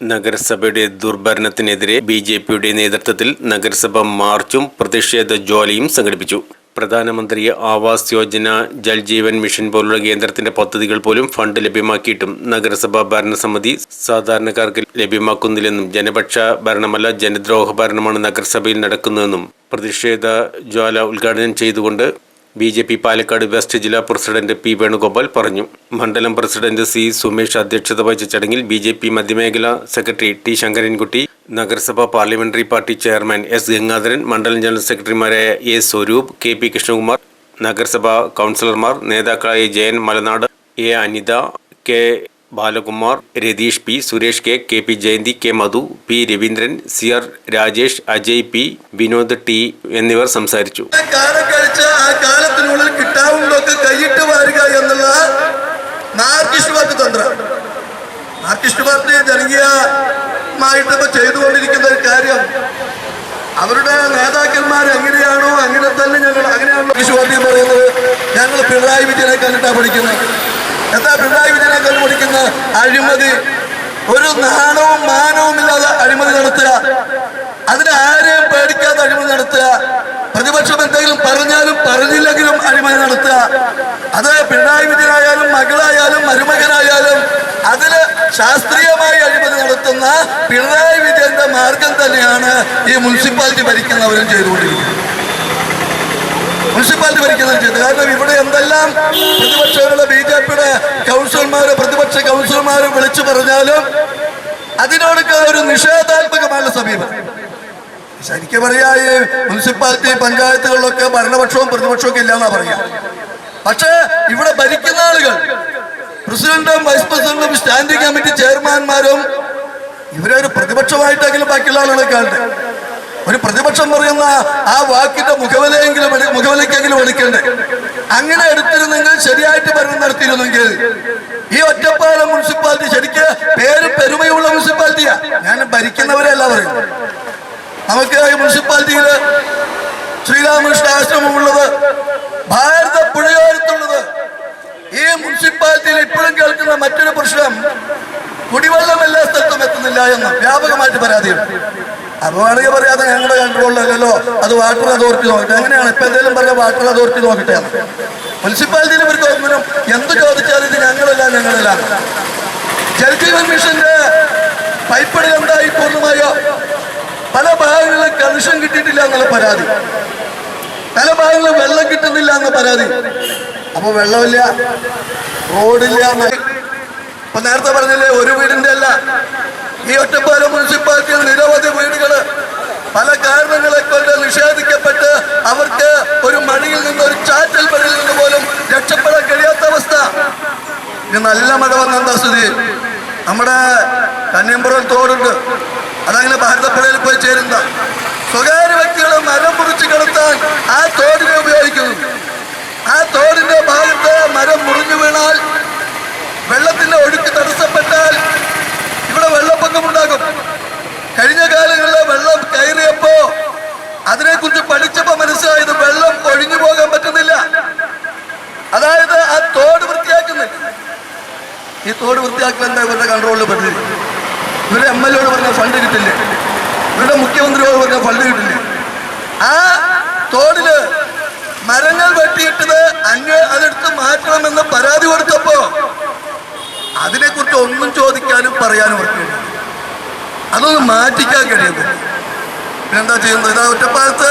നഗരസഭയുടെ ദുർഭരണത്തിനെതിരെ B J പിയുടെ നേതൃത്വത്തിൽ നഗരസഭ മാർച്ചും പ്രതിഷേധ ജോലിയും സംഘടിപ്പിച്ചു. പ്രധാനമന്ത്രി ആവാസ് യോജന ജൽജീവൻ മിഷൻ പോലുള്ള കേന്ദ്രത്തിന്റെ പദ്ധതികൾ പോലും ഫണ്ട് ലഭ്യമാക്കിയിട്ടും നഗരസഭാ ഭരണസമിതി സാധാരണക്കാർക്ക് ലഭ്യമാക്കുന്നില്ലെന്നും ജനപക്ഷ ഭരണമല്ല ജനദ്രോഹ ഭരണമാണ് നഗരസഭയിൽ നടക്കുന്നതെന്നും പ്രതിഷേധ ജ്വാല ഉദ്ഘാടനം ചെയ്തുകൊണ്ട് B J P Palakkad west ജില്ലാ പ്രസിഡന്റ് പി വേണുഗോപാൽ പറഞ്ഞു. മണ്ഡലം പ്രസിഡന്റ് സി സുമേഷ് അധ്യക്ഷത വഹിച്ച ചടങ്ങിൽ ബി ജെ പി മധ്യമേഖലാ സെക്രട്ടറി ടി ശങ്കരൻകുട്ടി നഗരസഭാ parliamentary party chairman S Gangadharan മണ്ഡലം ജനറൽ സെക്രട്ടറിമാരായ A Swaroop K P Krishnakumar നഗരസഭാ കൗൺസിലർമാർ നേതാക്കളായ Jayan Malanad A Anitha K Balakumar Ratheesh P Suresh K K P Jayanthi K Madhu P Raveendran C R Rajesh Ajay P Vinod T എന്നിവർ സംസാരിച്ചു. Marxist party തന്ത്രം. Marxist party ജനകീയമായിട്ട് ഇപ്പൊ ചെയ്തുകൊണ്ടിരിക്കുന്ന ഒരു കാര്യം. അവരുടെ നേതാക്കന്മാർ എങ്ങനെയാണോ അങ്ങനെ തന്നെ ഞങ്ങൾ അങ്ങനെയാണോ മാർക്സിസ്റ്റ് പാർട്ടി പറയുന്നത്. ഞങ്ങൾ പിണറായി വിജയനെ കണ്ടിട്ടാ പഠിക്കുന്നത്. എന്താ പിണറായി വിജയനെ കണ്ടു പഠിക്കുന്ന അഴിമതി? ഒരു നാണവും മാനവും ഇല്ലാതെ അഴിമതി നടത്തുക. അതിന് ആരെയും പേടിക്കാതെ അഴിമതി നടത്തുക? പ്രതിപക്ഷം എന്തെങ്കിലും പറഞ്ഞാലും പറഞ്ഞില്ലെങ്കിലും അഴിമതി നടത്തുക. അത് പിണറായി വിജയനായാലും മകളായാലും മരുമകനായാലും അതിൽ ശാസ്ത്രീയമായി അഴിമതി നടത്തുന്ന പിണറായി വിജയന്റെ മാർഗം തന്നെയാണ് ഈ മുനിസിപ്പാലിറ്റി ഭരിക്കുന്നവരും ചെയ്തുകൊണ്ടിരിക്കുന്നത്. മുനിസിപ്പാലിറ്റി ഭരിക്കുന്നവരും ചെയ്തു. കാരണം ഇവിടെ എന്തെല്ലാം പ്രതിപക്ഷങ്ങളുടെ ബി ജെ പിയുടെ കൗൺസിലർമാരെ പ്രതിപക്ഷ കൗൺസിലർമാരെ വിളിച്ചു പറഞ്ഞാലും അതിനോടൊക്കെ ഒരു നിഷേധാത്മകമായ സമീപനം. ശരിക്കും പറയാ ഈ മുനിസിപ്പാലിറ്റി പഞ്ചായത്തുകളിലൊക്കെ ഭരണപക്ഷവും പ്രതിപക്ഷവും ഒക്കെ ഇല്ലാന്നാ പറയാ. പക്ഷേ ഇവിടെ ഭരിക്കുന്ന ആളുകൾ പ്രസിഡന്റും വൈസ് പ്രസിഡന്റും സ്റ്റാൻഡിംഗ് കമ്മിറ്റി ചെയർമാൻമാരും ഇവരൊരു പ്രതിപക്ഷമായിട്ടെങ്കിലും ബാക്കിയുള്ള ആളുകളെ കാണട്ടെ ഒരു പ്രതിപക്ഷം പറയുന്ന ആ വാക്കിന്റെ മുഖവിലയെങ്കിലും മുഖവിലയ്ക്കെങ്കിലും എടുക്കണ്ടേ? അങ്ങനെ എടുത്തിരുന്നെങ്കിൽ ശരിയായിട്ട് ഭരണം നടത്തിയിരുന്നെങ്കിൽ ഈ ഒറ്റപ്പാലം മുനിസിപ്പാലിറ്റി ശരിക്ക് പേര് പെരുമയുള്ള മുനിസിപ്പാലിറ്റിയാ. ഞാൻ ഭരിക്കുന്നവരല്ല പറയുന്നത്. നമുക്ക് ഈ മുനിസിപ്പാലിറ്റിയിൽ ശ്രീരാമകൃഷ്ണ ആശ്രമമുള്ളത് ഭാരത പുഴയോരത്തുള്ളത്. ഈ മുനിസിപ്പാലിറ്റിയിൽ ഇപ്പോഴും കേൾക്കുന്ന മറ്റൊരു പ്രശ്നം കുടിവെള്ളം എല്ലാ സ്ഥലത്തും എത്തുന്നില്ല എന്ന് വ്യാപകമായിട്ട് പരാതിയുണ്ട്. അപ്പൊ വേണമെങ്കിൽ പറയാതെ ഞങ്ങളുടെ കൺട്രോളിലല്ലോ അത് വാട്ടർ അതോറിറ്റി നോക്കട്ടെ എങ്ങനെയാണ് ഇപ്പൊ എന്തെങ്കിലും പറഞ്ഞ വാട്ടർ അതോറിറ്റി നോക്കട്ടെ മുനിസിപ്പാലിറ്റിയിൽ ഒരു ഗവൺമെന്റും എന്ത് ചോദിച്ചാലും ഇത് ഞങ്ങളല്ല ഞങ്ങളല്ല. ജലജീവൻ മിഷന്റെ പല ഭാഗങ്ങളിലും കണക്ഷൻ കിട്ടിയിട്ടില്ല എന്നുള്ള പരാതി. പല ഭാഗങ്ങളിലും വെള്ളം കിട്ടുന്നില്ല എന്ന പരാതി. അപ്പൊ വെള്ളമില്ല റോഡില്ല അപ്പൊ നേരത്തെ പറഞ്ഞില്ലേ ഒരു വീടിന്റെ അല്ല. ഈ ഒറ്റപ്പാലം മുനിസിപ്പാലിറ്റിയിൽ നിരവധി വീടുകൾ. പല കാരണങ്ങളെ കൊണ്ട് നിഷേധിക്കപ്പെട്ട് അവർക്ക് ഒരു മണിയിൽ നിന്ന് ഒരു ചാറ്റൽ മണിയിൽ നിന്ന് പോലും രക്ഷപ്പെടാൻ കഴിയാത്ത അവസ്ഥ. ഇനി നല്ല മഴ വന്ന എന്താ സ്ഥിതി? നമ്മുടെ കന്യമ്പുറം തോടുണ്ട്. അതങ്ങനെ ഭാരതപ്പുഴയിൽ പോയി ചേരുന്ന സ്വകാര്യ വ്യക്തികളെ മരം മുറിച്ച് കിടത്താൻ ആ തോടിനെ ഉപയോഗിക്കുന്നു. ആ തോടിന്റെ ഭാഗത്ത് മരം മുറിഞ്ഞു വീണാൽ വെള്ളത്തിന്റെ ഒഴുക്ക് തടസ്സപ്പെട്ടാൽ ഇവിടെ വെള്ളപ്പൊക്കമുണ്ടാകും കഴിഞ്ഞ കാലങ്ങളിൽ വെള്ളം കയറിയപ്പോ അതിനെക്കുറിച്ച് പഠിച്ചപ്പോ മനസ്സിലായത് വെള്ളം ഒഴിഞ്ഞു പോകാൻ പറ്റുന്നില്ല. അതായത് ആ തോട് വൃത്തിയാക്കുന്നില്ല ഈ തോട് വൃത്തിയാക്കൽ എന്താ ഇവരുടെ കൺട്രോളിൽ പെട്ടില്ല ഇവരുടെ എം എൽ എയോട് പറഞ്ഞ ഫണ്ട് കിട്ടില്ലേ? ഇവരുടെ മുഖ്യമന്ത്രിയോട് പറഞ്ഞ ഫണ്ട് കിട്ടില്ലേ? ആ തോടിൽ മരങ്ങൾ വെട്ടിയിട്ടത് അങ്ങ് അതെടുത്ത് മാറ്റണമെന്ന് പരാതി കൊടുത്തപ്പോ അതിനെക്കുറിച്ച് ഒന്നും ചോദിക്കാനും പറയാനും പറ്റില്ല. അതൊന്ന് മാറ്റിക്കാൻ കഴിയുന്നില്ല പിന്നെന്താ ചെയ്യുന്നത്? ഇതാ ഒറ്റപ്പാലത്ത്